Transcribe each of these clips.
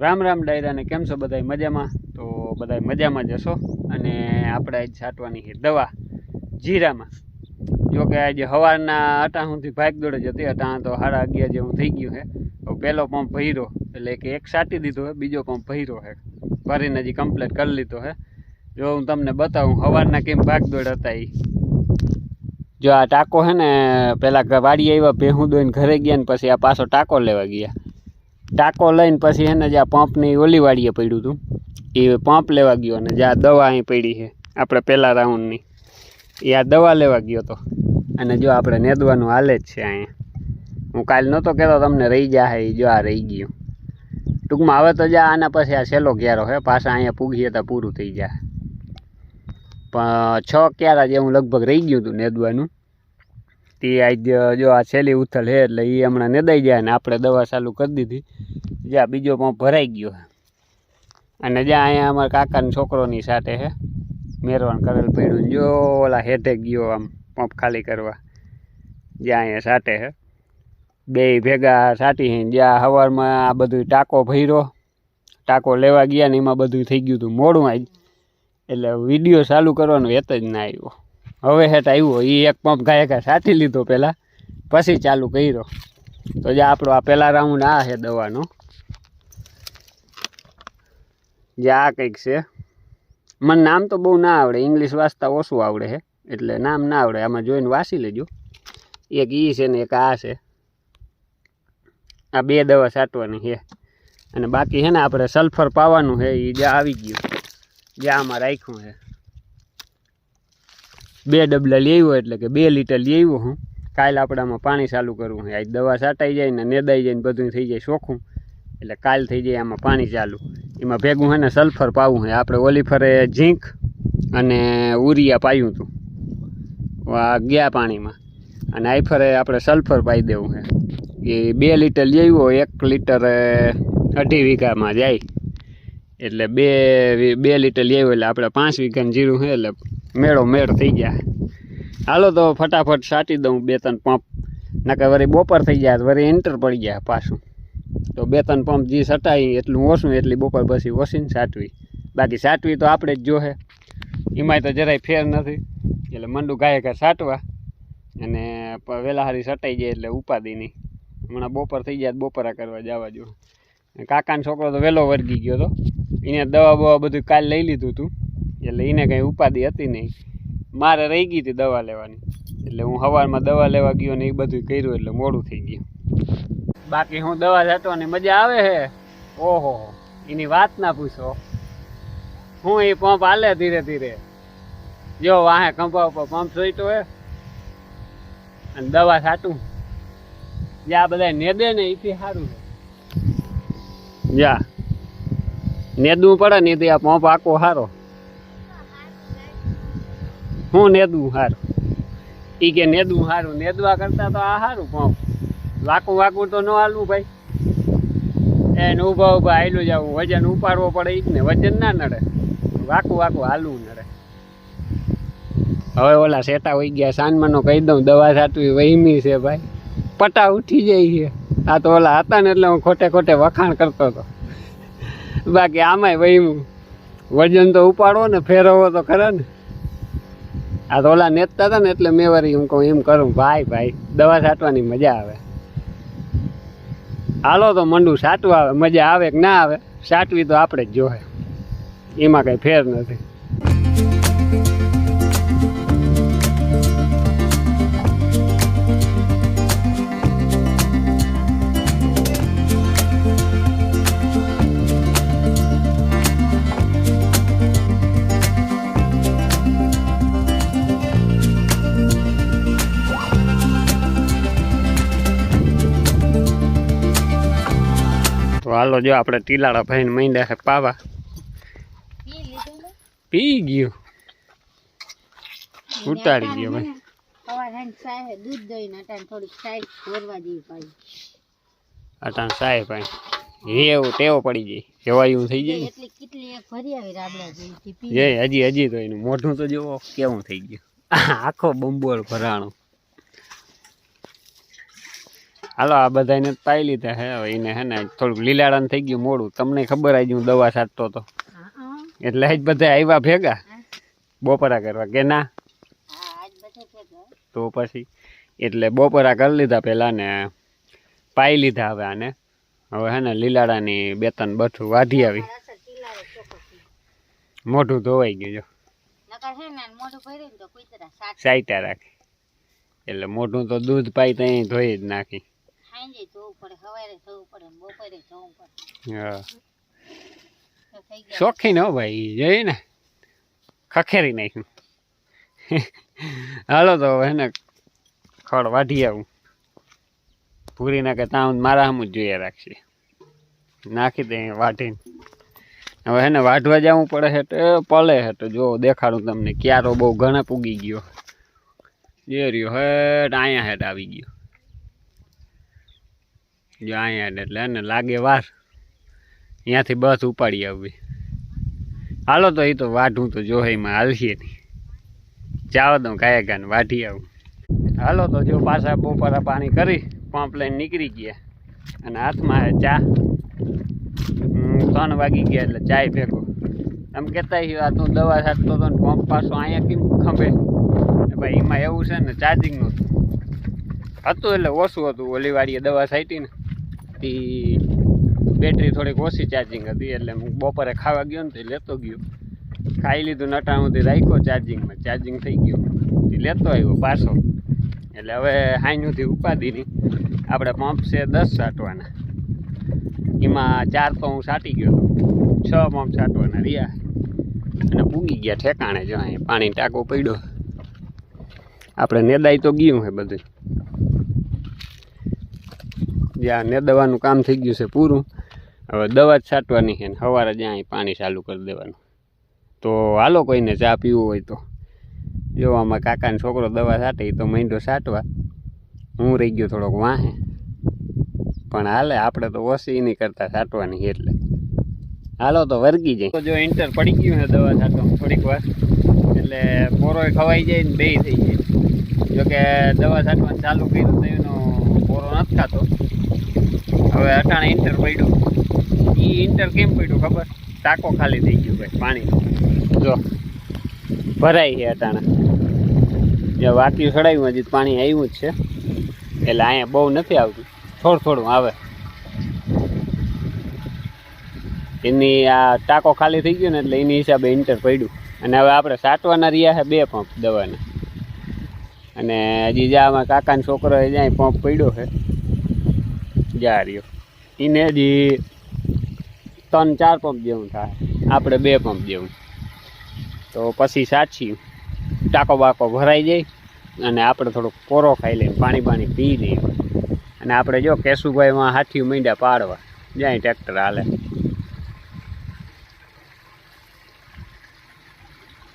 રામ રામ ડાયરાને કેમ છો બધાય મજામાં? તો બધાય મજામાં જ હશો? અને આપણે આજ છાંટવાની છે દવા, જીરામાં. જો કે આજે સવારના અટાણ સુધી ભાગ દોડે જ હતી અટાણ તો સાડા અગિયાર જેવું થઈ ગયું છે. તો પહેલો પંપ ભર્યો, એટલે કે એક સાટી દીધો છે, બીજો પંપ ભર્યો છે. ભરીને હજી કમ્પ્લીટ કરી લીધો છે. જો હું તમને બતાવું સવારના કેમ ભાગ દોડ હતા એ જો આ ટાંકો છે ને પહેલાં વાડી આવ્યા, ભેહું દોઈને ઘરે ગયા ને પછી આ પાછો ટાંકો લેવા ગયા. ટાંકો લઈને પછી એને જે આ પંપની ઓલી વાડીએ પડ્યું હતું એ પંપ લેવા ગયો અને જે આ દવા અહીં પડી છે, આપણે પહેલાં રાઉન્ડની, એ આ દવા લેવા ગયો હતો અને જો આપણે નેદવાનું હાલે જ છે અહીંયા. હું કાલ નહોતો કહેતો, તમને રહી જાય એ જો આ રહી ગયું. ટૂંકમાં હવે તો જા, આના પછી આ છેલ્લો ક્યારો હે, પાછા અહીંયા પૂગીએ તો પૂરું થઈ જાય પણ છ ક્યારા જેવું લગભગ રહી ગયું હતું નેદવાનું. તે આજ જો આ છેલ્લી ઉથલ છે એટલે એ હમણાં નેદાઈ જાય ને આપણે દવા ચાલુ કરી દીધી. જ્યાં બીજો પંપ ભરાઈ ગયો અને જ્યાં અહીંયા અમારા કાકાના છોકરોની સાથે છે. મેરવાણ કરેલ પડ્યું ને જો ઓલા હેઠે ગયો આમ પંપ ખાલી કરવા. જ્યાં અહીંયા સાટે છે. બે ભેગા સાટી જ્યાં સવારમાં આ બધું ટાંકો ભર્યો. ટાંકો લેવા ગયા ને એમાં બધું થઈ ગયું હતું મોડું આજ એટલે વીડિયો ચાલુ કરવાનો હેત જ ના આવ્યો. હવે હેઠ આવ્યો એ એક પંપ ગાય ગાય સાથી લીધો પહેલાં, પછી ચાલુ કર્યો. તો જે આપણો આ પહેલા રાઉન્ડ આ છે દવાનો. જે આ કંઈક છે. મને નામ તો બહુ ના આવડે ઇંગ્લિશ વાંચતા ઓછું આવડે છે એટલે નામ ના આવડે, આમાં જોઈને વાંચી લેજો. એક ઈ છે ને એક આ છે. આ બે દવા છાંટવાની છે. અને બાકી છે ને આપણે સલ્ફર પાવાનું છે એ જે આવી ગયું, જે આમાં રાખ્યું છે. બે ડબલા લઈ આવ્યો એટલે કે બે લીટર લઈ આવ્યો હું. કાલ આપણામાં પાણી ચાલુ કરવું હોય. આજ દવા છાંટાઈ જાય ને નેદાઈ જાય ને બધું થઈ જાય શોખું એટલે કાલ થઈ જાય આમાં પાણી ચાલુ. એમાં ભેગું છે ને સલ્ફર પાવું હોય આપણે ઓલીફરે ઝીંક અને ઉરિયા પાયું હતું ગયા પાણીમાં. અને આઈફરે આપણે સલ્ફર પાઈ દેવું છે એ બે લીટર લઈ આવ્યો, એક લીટર અઢી વીઘામાં જાય. એટલે બે બે લીટર આવ્યો એટલે આપણે પાંચ વીઘાનું જીરું છે એટલે મેળો મેળ થઈ ગયા. હાલો તો ફટાફટ સાટી દઉં બે ત્રણ પંપ. નકર વળી બપોર થઈ ગયા વળી એન્ટર પડી ગયા પાછું. તો બે ત્રણ પંપ જે સટાઈ એટલું ઓછું, એટલી બપોર પછી ઓછીને સાટવી. બાકી સાટવી તો આપણે જ જોહે એમાંય તો જરાય ફેર નથી. એટલે મંડું ગાયે ઘા સાટવા. અને વહેલા હારી સટાઈ જાય એટલે ઉપાદી નહીં હમણાં બપોર થઈ ગયા બપોરા કરવા જવા જો. કાકાનો છોકરો તો વહેલો વર્ગી ગયો હતો એને દવા બવા બધું કાલ લઈ લીધું હતું એટલે એને કંઈ ઉપાધિ હતી નહીં. મારે રહી ગઈ હતી દવા લેવાની. એટલે હું સવારમાં દવા લેવા ગયો ને એ બધું કર્યું એટલે મોડું થઈ ગયું. બાકી હું દવા છાંટવાની મજા આવે છે ઓહો, એની વાત ના પૂછો. હું એ પંપ હાલે ધીરે ધીરે. જો વાહે કંપા ઉપર પંપ જોઈતો હે. અને દવા છાંટું. જ્યાં બધા નેદે ને એથી સારું છે જા. નેદવું પડે ને એથી આ પંપ આખો સારો. હું નેદવું સારું એ કે નેદવું સારું નેદવા કરતા તો આ સારું પાઉં વાકું વાકું તો ન હાલવું ભાઈ. એને ઊભા ઊભા હાલું જવું. વજન ઉપાડવો પડે એ જ ને. વજન ના નડે. વાકું વાકું હાલવું નડે. હવે ઓલા સેટા વહી ગયા. સાંજમાંનો કહી દઉં, દવા છાંટવી વહીમી છે ભાઈ. પટા ઉઠી જાય છે. આ તો ઓલા હતા ને એટલે હું ખોટે ખોટે વખાણ કરતો હતો. બાકી આમાંય વહીમું વજન તો ઉપાડવો ને ફેરવો તો ખરા ને. આ તો ઓલા નેતા હતા ને એટલે મેં વરી હું કહું, એમ કરું, ભાઈ ભાઈ, દવા છાંટવાની મજા આવે. હાલો તો મંડું સાટવા આવે, મજા આવે કે ના આવે? સાટવી તો આપણે જ જોહે એમાં કંઈ ફેર નથી. હાલો જો આપણે ટીલાળા ભાઈને મહિના છે પાવા. પી ગયું. ઉતારી ગયો ભાઈ. દૂધ દઈને અટાણ થોડીક સાઈડ અટાણ સાહેબ ભાઈ. એવું ટેવો પડી જાય જવાયું થઈ જાય એટલી કેટલી એક ભરી આવી રાબડા જેવી જય હજી હજી તો એનું મોઢું તો જોવો કેવું થઈ ગયું. આખો બંબોળ ભરાણો. હાલો, આ બધાને પાઈ લીધા હે. હવે એને હે ને થોડુંક લીલાડાને થઈ ગયું મોડું. તમને ખબર આવી હું દવા છાંટતો હતો. એટલે આજ બધા આવ્યા ભેગા બપોરા કરવા. કે ના? તો પછી એટલે બપોરા કરી લીધા પહેલાં ને પાઈ લીધા હવે આને. હવે હે ને લીલાડાની બે ત્રણ બઠું વાધી આવી. મોઢું ધોવાઈ ગયું, જો. સાઈટા રાખી. એટલે મોઢું તો દૂધ પાઈ તો અહીં ધોઈ જ નાખી. ખાઈ ધોવું પડે સવારે ધોવું પડે બપોરે ધોવું પડે. હા. શોખીન હો ભાઈ જોઈ ને? ખખેરી નાખ્યું. હાલો તો હવે ને ખડ વાઢી આવું. પૂરી નાખે ત્યાં મારા સામું જ જોઈએ રાખશે. નાખી દે વાઢીને. હવે એને વાઢવા જવું પડે છે તો પલે છે તો જો દેખાડું તમને ક્યારો બહુ ઘણા પૂગી ગયો. જે રહ્યો હેઠ અહીંયા હેઠ આવી ગયો. જો અહીંયા એટલે એને લાગે વાર. અહીંયાથી બસ ઉપાડી આવવી. હાલો તો એ તો વાઢું તો જોહેમાં હાલશે નહીં. જાઓ દઉં કાયા ગાન વાઢી આવું. હાલો તો જો પાછા બપોરા પાણી કરી, પંપ લઈને નીકળી ગયા. અને હાથમાં ચા. ત્રણ વાગી ગયા એટલે ચાય ભેગો. એમ કહેતા આ તું દવા છાંટતો હતો ને પંપ પાછો અહીંયા કેમ ખંભે? ભાઈ, એમાં એવું છે ને ચાર્જિંગનું હતું. એટલે ઓછું હતું ઓલી વાળીએ દવા છાંટી ને. તે બેટરી થોડીક ઓછી ચાર્જિંગ હતી, એટલે હું બપોરે ખાવા ગયો ને તે લેતો ગયો. ખાઈ લીધું નટાણુંથી રાખ્યો ચાર્જિંગમાં ચાર્જિંગ થઈ ગયું. તે લેતો આવ્યો પાછો. એટલે હવે હાઈનુંથી ઉપાદી નહીં. આપણે પંપ છે દસ સાટવાના. એમાં ચાર તો હું સાટી ગયો હતો છ પંપ સાટવાના રહ્યા. અને પૂગી ગયા ઠેકાણે, જો અહીં પાણી ટાંકો પડ્યો. આપણે નેદાઈ તો ગયું છે બધું. જ્યાં નેદવાનું કામ થઈ ગયું છે પૂરું, હવે દવા જ છાંટવાની છે ને સવારે જ્યાં પાણી ચાલુ કરી દેવાનું. તો હાલો કોઈને ચા પીવું હોય તો. જો આમાં કાકાનો છોકરો દવા છાંટે તો માંડ્યો છાંટવા. હું રહી ગયો થોડોક વાહે. પણ હાલે, આપણે તો ઓછી નહીં કરતા છાંટવાની એટલે. હાલો તો વર્ગી જાય. તો જો ઇન્ટર પડી ગયું છે દવા છાંટવામાં થોડીક વાર. એટલે પોરોય ખવાઈ જાય ને બે થઈ જાય. જોકે દવા છાંટવાનું ચાલુ કર્યું તો એનો પોરો નથી ખાતો. હવે અટાણે ઇન્ટર પડ્યું. એ ઇન્ટર કેમ પડ્યું ખબર? ટાંકો ખાલી થઈ ગયો ભાઈ પાણી જો, ભરાય છે અટાણે. જે વાક્યું ચડાવ્યું, હજી પાણી આવ્યું જ છે. એટલે અહીંયા બહુ નથી આવતું. થોડું થોડું આવે. એની આ ટાંકો ખાલી થઈ ગયો ને એટલે એની હિસાબે ઇન્ટર પડ્યું. અને હવે આપણે સાટવાના રહ્યા છે બે પંપ દવાના. અને હજી જ્યાં કાકાનો છોકરો જ્યાં પંપ પડ્યો છે જા રહ્યો એને હજી ત્રણ, ચાર પંપ જેવું થાય. આપણે બે પંપ જેવું. તો પછી સાચી ટાંકો બાકો ભરાઈ જાય અને આપણે થોડોક કોરો ખાઈ લઈએ, પાણી પાણી પી લઈએ. અને આપણે જો કેશુભાઈમાં હાથી મીંડા પાડવા જાય ટ્રેક્ટર હાલે.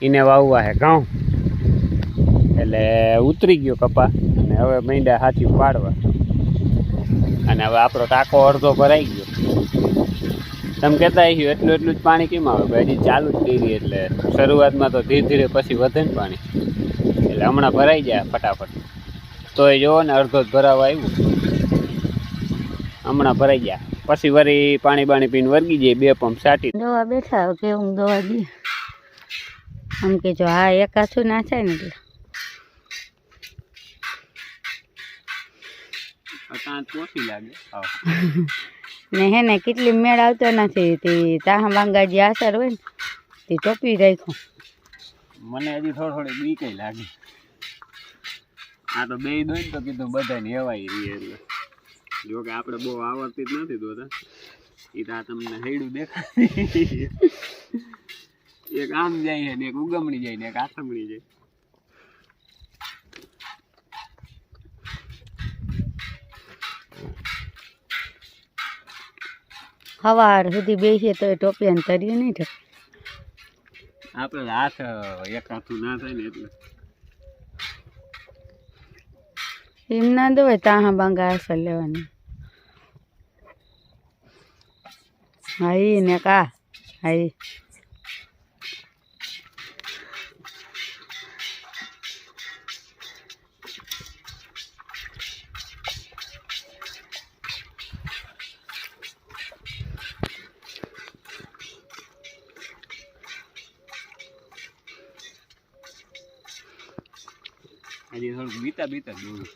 એને વાવવા હે ઘઉં. એટલે ઉતરી ગયો કપા. અને હવે મીંડા હાથી પાડવા. અને હવે આપણો ટાંકો અડધો ભરાઈ ગયો. તમે કહેતા આવ્યું એટલું એટલું જ પાણી કેમ આવે? હજી ચાલુ જ કરી એટલે શરૂઆતમાં તો ધીરે ધીરે પછી વધે ને પાણી. એટલે હમણાં ભરાઈ જાય ફટાફટ. તો એ જોવો ને, અડધો જ ભરાવા આવ્યું. હમણાં ભરાઈ ગયા. પછી વળી પાણી બાણી પીને વર્ગી જાય, બે પંપ સાટી. દવા બેઠા કે હું દવા દઈએ? આમ કે જો આ એકાથું ના થાય ને એટલે ઓછી લાગે ને હે ને કેટલી મેળ આવતો નથી. તે તાહા બાંગા જે આસર હોય ને તે ટોપી રાખો મને હજી થોડી થોડી બીક લાગે. આ તો બે દોઈ તો કીધું બધાને હેવાય રહી એટલે. જો કે આપણે બહુ આવડતી જ નથી દોતા એ તો આ તમને હેડું દેખાય. એક આમ જાય ને એક ઉગમણી જાય ને એક આથમણી જાય. સવાર સુધી બેસીએ તો એ ટોપી અને તર્યું નહીં થતું આપણે હાથ એક હાથું ના થાય ને એટલે. એમ ના દવાય તાહા બાંગા અસર લેવાની. હા ને કા હા હજી થોડુંક બીતા બીતા દોરું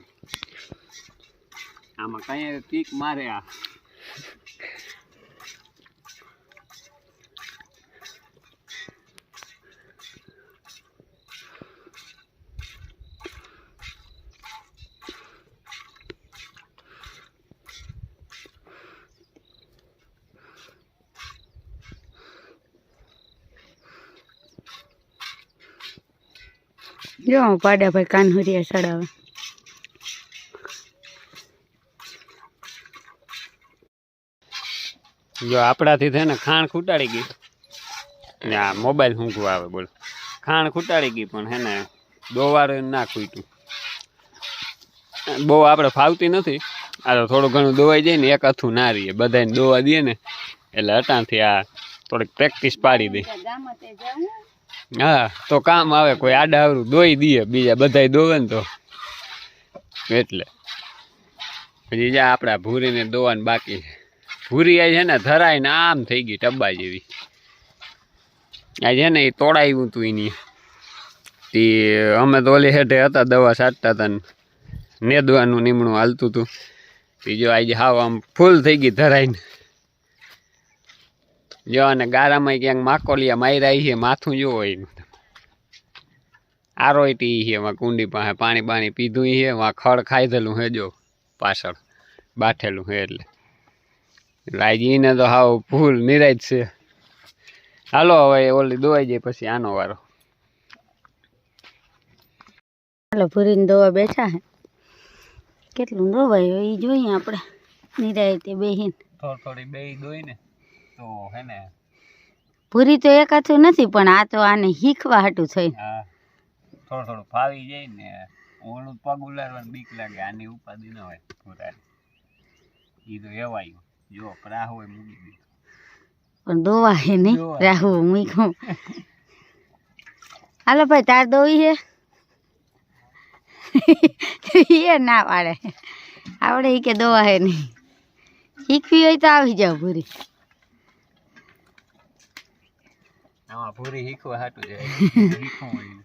આમાં કઈ કીક મારે આ. જો પાડ્યા ભાઈ કાનહુરિયા સડાવે જો આપણાથી થઈને ખાણ ખૂટાડી ગઈ. ને આ મોબાઈલ શું આવે બોલ. ખાણ ખૂટાડી ગઈ પણ હે ને દોવાર ના ખૂટ્યું. બહુ આપણે ફાવતી નથી. આ તો થોડું ઘણું દોવાઈ જાય ને એક અથું ના રહીએ. બધાને દોવા દઈએ ને એટલે અટાણથી આ થોડીક પ્રેક્ટિસ પાડી દે. હા, તો કામ આવે, કોઈ આડા આવડું દોઈ દઈએ, બીજા બધાય દોવે ને તો. એટલે. પછી જ્યાં આપણા ભૂરીને દોવાનું બાકી ભૂરી આ છે ને ધરાય ને આમ થઈ ગઈ ટબ્બા જેવી. આ છે ને એ તોડાયું હતું એની. તે અમે તો ઓલી હેઠે હતા, દવા છાંટતા હતા ને. નેદવાનું, નીમણું હાલતું હતું તે. જો આજે હાવ આમ ફૂલ થઈ ગઈ ધરાઈને. જો અને ગારામાં ક્યાંક માકોલિયા માર્યા છે માથું જોવો આરોય ટી છે એમાં કુંડી પાસે પાણી પાણી પીધું છે એમાં ખડ ખાઈધેલું હે જો પાછળ બાઠેલું હે એટલે. રાજીને તો હાવ ફૂલ નિરાજ છે. હાલો હવે ઓલી દોવાઈ જાય પછી આનો વારો. હાલો ભૂરીને દોવા બેઠા હે. કેટલું દોવાય એ જોઈએ આપણે. નિરાયતે બેહીને. થોડી થોડી બે દોઈ ને તો હે ને? ભૂરી તો એકાથું નથી પણ આ તો આને શીખવા હાટું થઈ હા. થોડું થોડું ફાવી જાય ને ઓલું પગ ઉલાડવાનું બીક લાગે આની ઉપાધિ ન હોય પૂરાની એ તો એવાયું. જો પ્રાહ હોય મૂકી દીધું. પણ દોવાય નહીં દોવાય. રાહુ મૂક્યું. હાલો ભાઈ તાર દોવી છે એ ના પાડે. આવડે કે દોવા હે નહીં. શીખવી હોય તો આવી જાવ ભૂરી. આમાં પૂરી શીખવા હાટું જાય. હીખું હોય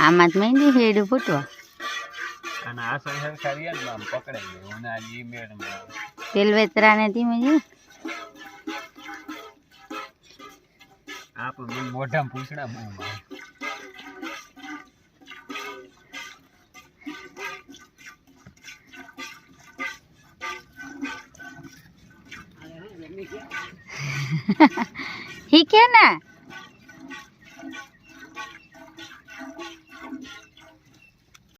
આમાં જ મહેંદી હેડું ફૂટવા અને આ સર સરકારી ને આમ પકડાઈ ગયો. અને આ જી ધીમે જો મોઢામાં પૂછડા મારે શીખે ને